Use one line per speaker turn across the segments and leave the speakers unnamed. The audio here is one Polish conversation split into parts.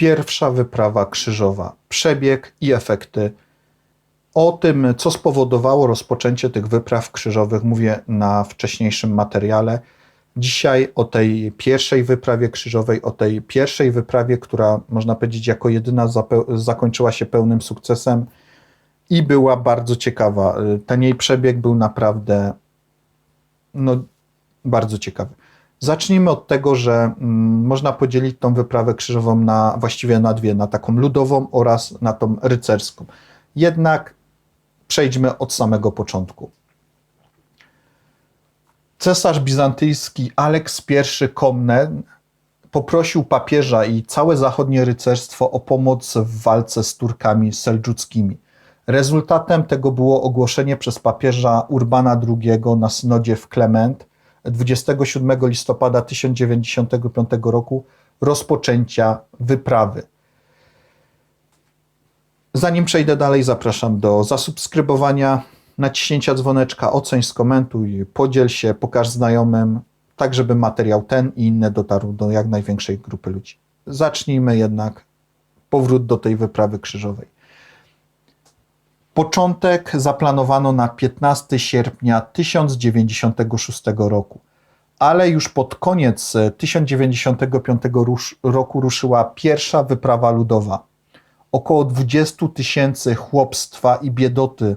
pierwsza wyprawa krzyżowa, przebieg i efekty. O tym, co spowodowało rozpoczęcie tych wypraw krzyżowych, mówię na wcześniejszym materiale. Dzisiaj o tej pierwszej wyprawie krzyżowej, o tej pierwszej wyprawie, która można powiedzieć jako jedyna zakończyła się pełnym sukcesem i była bardzo ciekawa. Ten jej przebieg był naprawdę no, bardzo ciekawy. Zacznijmy od tego, że mm, można podzielić tą wyprawę krzyżową na właściwie na dwie, na taką ludową oraz na tą rycerską. Jednak przejdźmy od samego początku. Cesarz bizantyjski Aleks I Komnen poprosił papieża i całe zachodnie rycerstwo o pomoc w walce z Turkami seldżuckimi. Rezultatem tego było ogłoszenie przez papieża Urbana II na synodzie w Klement 27 listopada 1095 roku rozpoczęcia wyprawy. Zanim przejdę dalej, zapraszam do zasubskrybowania, naciśnięcia dzwoneczka, oceń, skomentuj, podziel się, pokaż znajomym, tak żeby materiał ten i inne dotarł do jak największej grupy ludzi. Zacznijmy jednak powrót do tej wyprawy krzyżowej. Początek zaplanowano na 15 sierpnia 1096 roku, ale już pod koniec 1095 roku ruszyła pierwsza wyprawa ludowa. Około 20 tysięcy chłopstwa i biedoty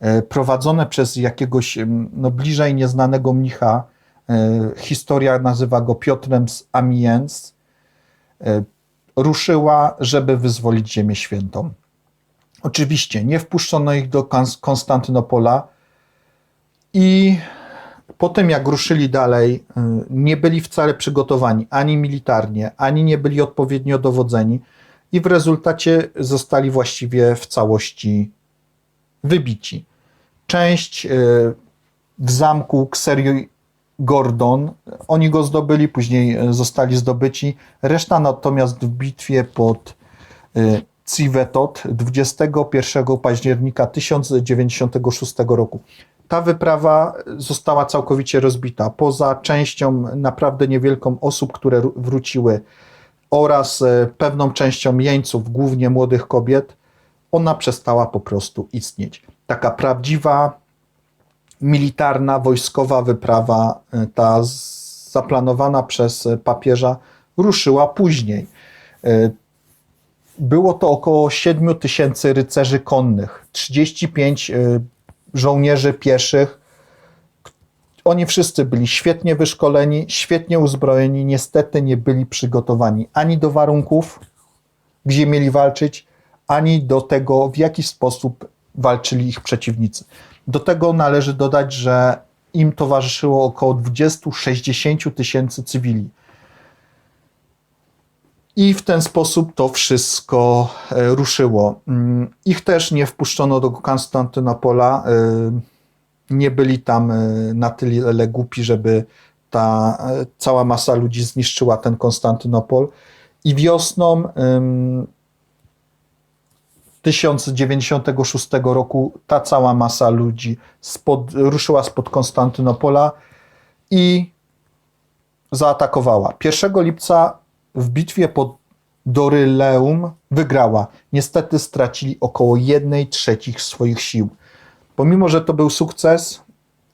e, prowadzone przez jakiegoś no, bliżej nieznanego mnicha, e, historia nazywa go Piotrem z Amiens, e, ruszyła, żeby wyzwolić Ziemię Świętą. Oczywiście nie wpuszczono ich do Konstantynopola i po tym jak ruszyli dalej, y, nie byli wcale przygotowani ani militarnie, ani nie byli odpowiednio dowodzeni i w rezultacie zostali właściwie w całości wybici. Część y, w zamku Xerii Gordon, oni go zdobyli, później y, zostali zdobyci, reszta natomiast w bitwie pod Civetot 21 października 1096 roku. Ta wyprawa została całkowicie rozbita. Poza częścią naprawdę niewielką osób, które wróciły, oraz e, pewną częścią jeńców, głównie młodych kobiet, ona przestała po prostu istnieć. Taka prawdziwa, militarna, wojskowa wyprawa, e, ta zaplanowana przez papieża, ruszyła później. Było to około 7 tysięcy rycerzy konnych, 35 y, żołnierzy pieszych. Oni wszyscy byli świetnie wyszkoleni, świetnie uzbrojeni, niestety nie byli przygotowani ani do warunków, gdzie mieli walczyć, ani do tego, w jaki sposób walczyli ich przeciwnicy. Do tego należy dodać, że im towarzyszyło około 20-60 tysięcy cywili. I w ten sposób to wszystko e, ruszyło. Mm, ich też nie wpuszczono do Konstantynopola. E, nie byli tam e, na tyle głupi, żeby ta cała masa ludzi zniszczyła ten Konstantynopol. I wiosną 1096 roku ta cała masa ludzi spod, ruszyła spod Konstantynopola i zaatakowała. 1 lipca w bitwie pod Doryleum wygrała. Niestety stracili około 1 trzecich swoich sił. Pomimo, że to był sukces,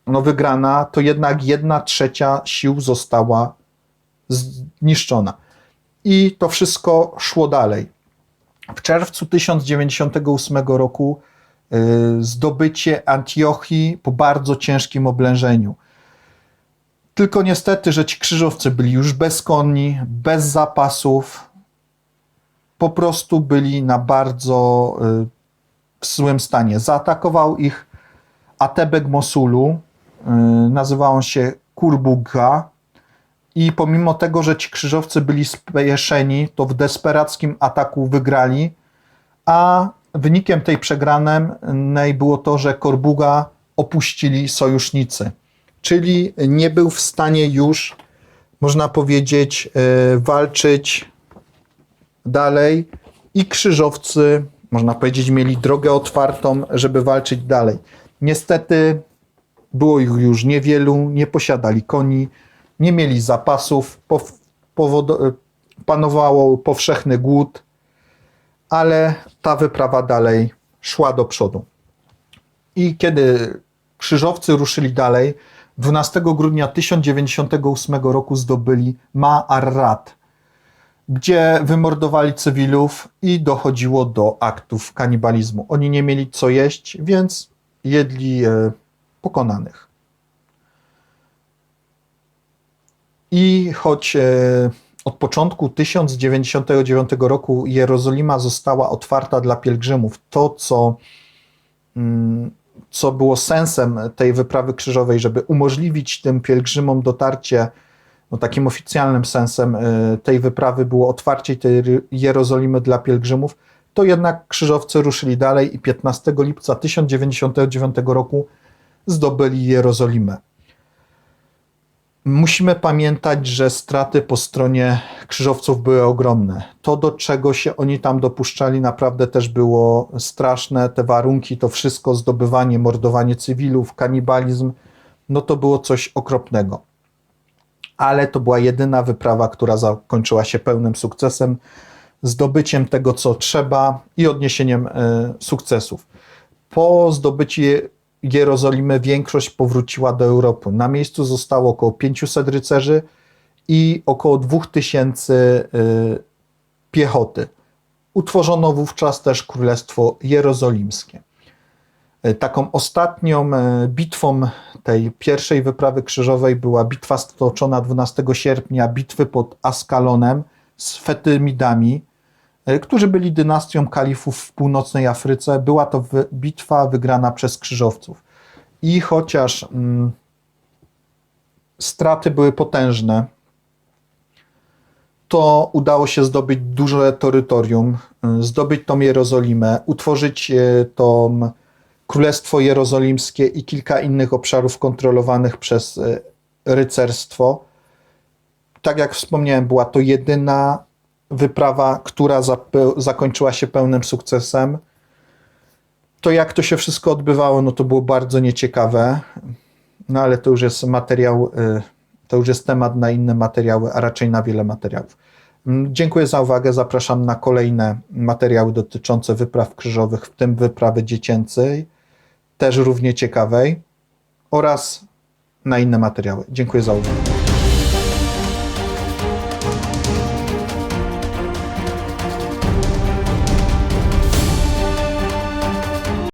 no wygrana, to jednak 1 trzecia sił została zniszczona. I to wszystko szło dalej. W czerwcu 1098 roku y, zdobycie Antiochii po bardzo ciężkim oblężeniu. Tylko niestety, że ci krzyżowcy byli już bezkonni, bez zapasów, po prostu byli na bardzo y, złym stanie. Zaatakował ich Atebek Mosulu, y, nazywał on się Kurbuga. I pomimo tego, że ci krzyżowcy byli spieszeni, to w desperackim ataku wygrali, a wynikiem tej przegranej było to, że Korbuga opuścili sojusznicy czyli nie był w stanie już, można powiedzieć, e, walczyć dalej i krzyżowcy, można powiedzieć, mieli drogę otwartą, żeby walczyć dalej. Niestety było ich już niewielu, nie posiadali koni, nie mieli zapasów, panowało powszechny głód, ale ta wyprawa dalej szła do przodu. I kiedy krzyżowcy ruszyli dalej, 12 grudnia 1098 roku zdobyli Ma'arrat, gdzie wymordowali cywilów i dochodziło do aktów kanibalizmu. Oni nie mieli co jeść, więc jedli e, pokonanych. I choć e, od początku 1099 roku Jerozolima została otwarta dla pielgrzymów, to co, mm, co było sensem tej wyprawy krzyżowej, żeby umożliwić tym pielgrzymom dotarcie, no takim oficjalnym sensem e, tej wyprawy było otwarcie tej Jerozolimy dla pielgrzymów, to jednak krzyżowcy ruszyli dalej i 15 lipca 1099 roku zdobyli Jerozolimę. Musimy pamiętać, że straty po stronie krzyżowców były ogromne. To, do czego się oni tam dopuszczali, naprawdę też było straszne. Te warunki, to wszystko, zdobywanie, mordowanie cywilów, kanibalizm, no to było coś okropnego. Ale to była jedyna wyprawa, która zakończyła się pełnym sukcesem, zdobyciem tego, co trzeba i odniesieniem e, sukcesów. Po zdobyciu Jerozolimy większość powróciła do Europy. Na miejscu zostało około 500 rycerzy i około 2000 y, piechoty. Utworzono wówczas też Królestwo Jerozolimskie. Y, taką ostatnią y, bitwą tej pierwszej wyprawy krzyżowej była bitwa stoczona 12 sierpnia, bitwy pod Askalonem z Fetymidami, którzy byli dynastią kalifów w północnej Afryce. Była to bitwa wygrana przez krzyżowców. I chociaż mm, straty były potężne, to udało się zdobyć duże terytorium, y, zdobyć tą Jerozolimę, utworzyć y, to Królestwo Jerozolimskie i kilka innych obszarów kontrolowanych przez rycerstwo. Tak jak wspomniałem, była to jedyna wyprawa, która zakończyła się pełnym sukcesem. To jak to się wszystko odbywało, no to było bardzo nieciekawe, no ale to już jest materiał, y, to już jest temat na inne materiały, a raczej na wiele materiałów. Mm, dziękuję za uwagę. Zapraszam na kolejne materiały dotyczące wypraw krzyżowych, w tym wyprawy dziecięcej, też równie ciekawej, oraz na inne materiały. Dziękuję za uwagę.